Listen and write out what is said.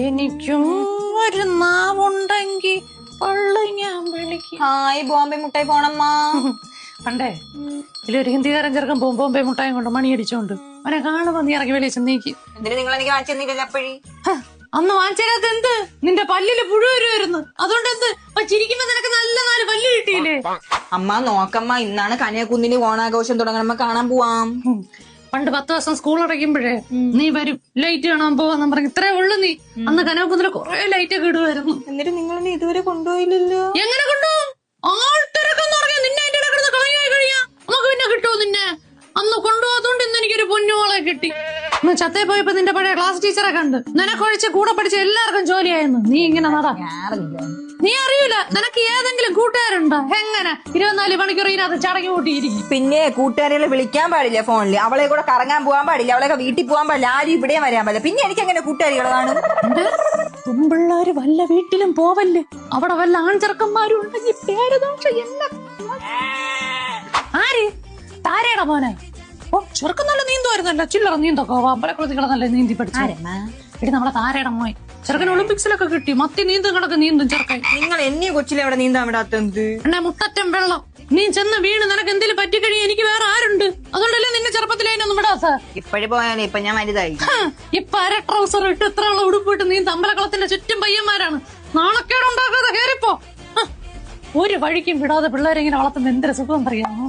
എനിക്കും ഒരു നാവുണ്ടെങ്കിൽ പള്ളി ഞാൻ വിളിക്കും. ഹായ് ബോംബെ മുട്ടായി പോണമ്മാ. പണ്ടേ ഇതിലൊരു ഹിന്ദിക്കാരൻ ചെറുക്കൻ ബോംബെ ബോംബെ മുട്ടായി കൊണ്ട് മണി അടിച്ചോണ്ട് അവനെ കാണുമ്പോ നീ ഇറങ്ങി വെളിയിൽ ചെന്നേക്ക് എന്തിനു നിങ്ങൾ എനിക്ക് കാണിച്ചു അപ്പഴി? അന്ന് വാങ്ങിച്ചത് എന്ത്? നിന്റെ പല്ലിൽ പുഴു വരുമായിരുന്നു അതുകൊണ്ട് എന്ത്? ചിരിക്കുമ്പോ നിനക്ക് നല്ല നാല് പല്ല് കിട്ടിയില്ലേ? അമ്മ നോക്കമ്മ ഇന്നാണ് കന്യാകുന്നിന് ഓണാഘോഷം തുടങ്ങണമ്മ കാണാൻ പോവാം. പണ്ട് പത്ത് ദിവസം സ്കൂൾ അടയ്ക്കുമ്പോഴേ നീ വരും. ലൈറ്റ് കാണാൻ പോവാന്ന് പറഞ്ഞു. ഇത്രേ ഉള്ളു നീ. അന്ന് കനകക്കുന്നിൽ കൊറേ ലൈറ്റ് ഒക്കെ ഇടുമായിരുന്നു എന്നിട്ട് നിങ്ങൾ ഇതുവരെ കൊണ്ടുപോയില്ലല്ലോ? എങ്ങനെ ചത്തേ പോയപ്പോ നിന്റെ പഴയ ക്ലാസ് ടീച്ചറെ കണ്ട്. നിനക്കൊഴിച്ച് കൂടെ പഠിച്ച എല്ലാവർക്കും ജോലിയായിരുന്നു നീ ഇങ്ങനെ നടാ. നീ അറിയൂല. നിനക്ക് ഏതെങ്കിലും കൂട്ടുകാരുണ്ടോ? എങ്ങനെ? ഇരുപത്തിനാല് മണിക്കൂർ ഇതിനകത്ത് ചടങ്ങി കൂട്ടിയിരിക്കും. പിന്നെ കൂട്ടുകാരികളെ വിളിക്കാൻ പാടില്ല ഫോണിൽ അവളെ കൂടെ കറങ്ങാൻ പോകാൻ പാടില്ല. അവളെ വീട്ടിൽ പോകാൻ പാടില്ല. ആരും ഇവിടെ വരാൻ പാടില്ല. പിന്നെ എനിക്ക് എങ്ങനെ കൂട്ടുകാരികളെ കാണും? പെമ്പിള്ളാര് വല്ല വീട്ടിലും പോവല്ലേ? അവിടെ വല്ല ആൺചെറുക്കന്മാരും ഉണ്ടെങ്കിൽ പേരുദോഷ എന്നെ ആര്? താരയുടെ മോനെ. ഓ ചെറുക്കം നല്ല നീന്തുമായിരുന്നല്ലോ ചില്ലറ നീന്തൊക്കെ. അമ്പലക്കുളത്തിൽ നല്ല നീന്തി പഠിച്ചു. എടി നമ്മളെ താരയുടെ മോൻ. ചെറുക്കൻ ഒളിമ്പിക്സിലൊക്കെ കിട്ടി. മത്തി നീന്തുകളൊക്കെ നീന്തും ചെറുക്കൻ. നിങ്ങൾ എന്നെ കൊച്ചിലെ അവിടെ നീന്താൻ വിടാത്ത എന്നെ മുട്ടറ്റം വെള്ളം. നീ ചെന്ന് വീണ് നിനക്ക് എന്തെങ്കിലും പറ്റിക്കഴിഞ്ഞാൽ എനിക്ക് വേറെ ആരുണ്ട്? അതുകൊണ്ടല്ലേ നിന്നെ ചെറുപ്പത്തിൽ അതിനൊന്നും വിടാത്ത ഇപ്പഴേ പോയാലേ ഇപ്പൊ ഞാൻ വലുതായി. ഇപ്പൊ അര ട്രൗസർ ഇട്ട് ഇത്രയുള്ള ഉടുപ്പിട്ട് നീ തമ്പലക്കുളത്തിന്റെ ചുറ്റും പയ്യന്മാരാണ്. നാളൊക്കെ ഉണ്ടാക്കാതെ കയറിപ്പോ ഒരു വഴിക്കും വിടാതെ പിള്ളേരെങ്ങനെ വളർത്തുന്ന എന്തൊരു സുഖം അറിയാമോ?